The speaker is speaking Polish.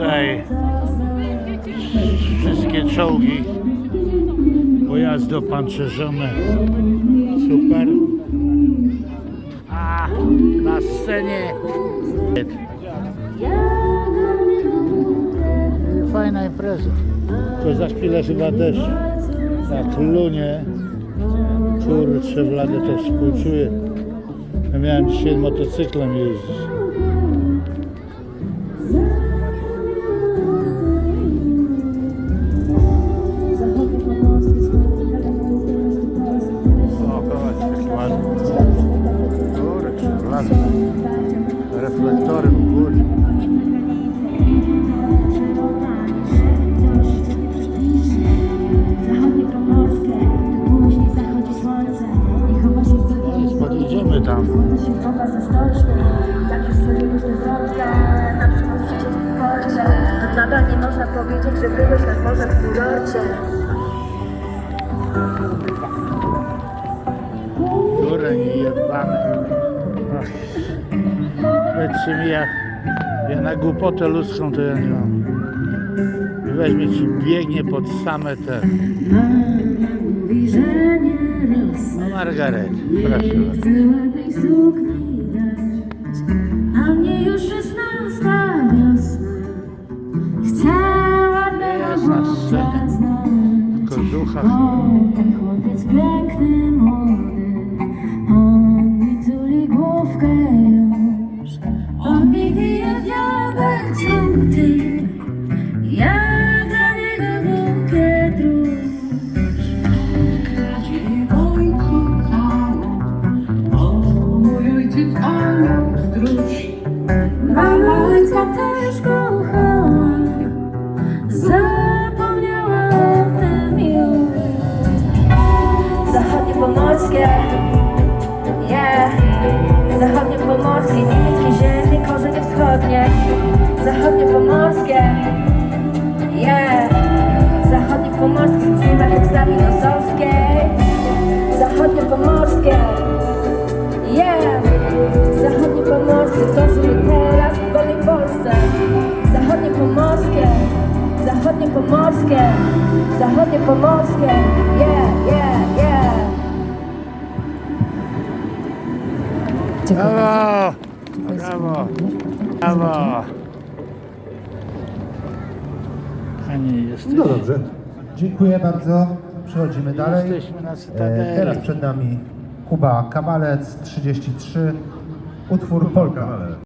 Tutaj wszystkie czołgi pojazdy opancerzone. Super. A na scenie fajna impreza. To za chwilę chyba deszcz. Jak lunie. Kurczę, blady to współczuję. Ja miałem dzisiaj motocyklem jeździć. Słońce się chowa za stocznią, tak już sobie różne wrotka, na przykład w sieciowym porcie. Nadal nie można powiedzieć, że byłeś nad morzem w kurorcie. Jebane. Ach. Powiedzcie mi, ja, ja na głupotę ludzką to ja nie mam. I weźmie ci, biegnie pod same te... Mama mówi, że nie. No Margaret, proszę bardzo. Ładnej sukni dać, a mnie już szesnasta wiosna. Chcę ładnego Jest na chłopca znać. Kożucha. O, ten chłopiec piękny, młody, on mi tuli główkę stróż. Mama ojca też kochała, zapomniała o tym już. Zachodnie pomorskie, yeah. Zachodnie pomorskie, niemieckie ziemie, korzenie wschodnie. Zachodnie pomorskie, pomorskie, zachodnie pomorskie, yeah, yeah, yeah. Brawo! Brawo! Brawo! Kochani, jesteś, No dobrze. Dziękuję bardzo. Przechodzimy dalej. jesteśmy na E, Cytadeli. teraz przed nami Kuba Kabalec 33. Utwór Polka.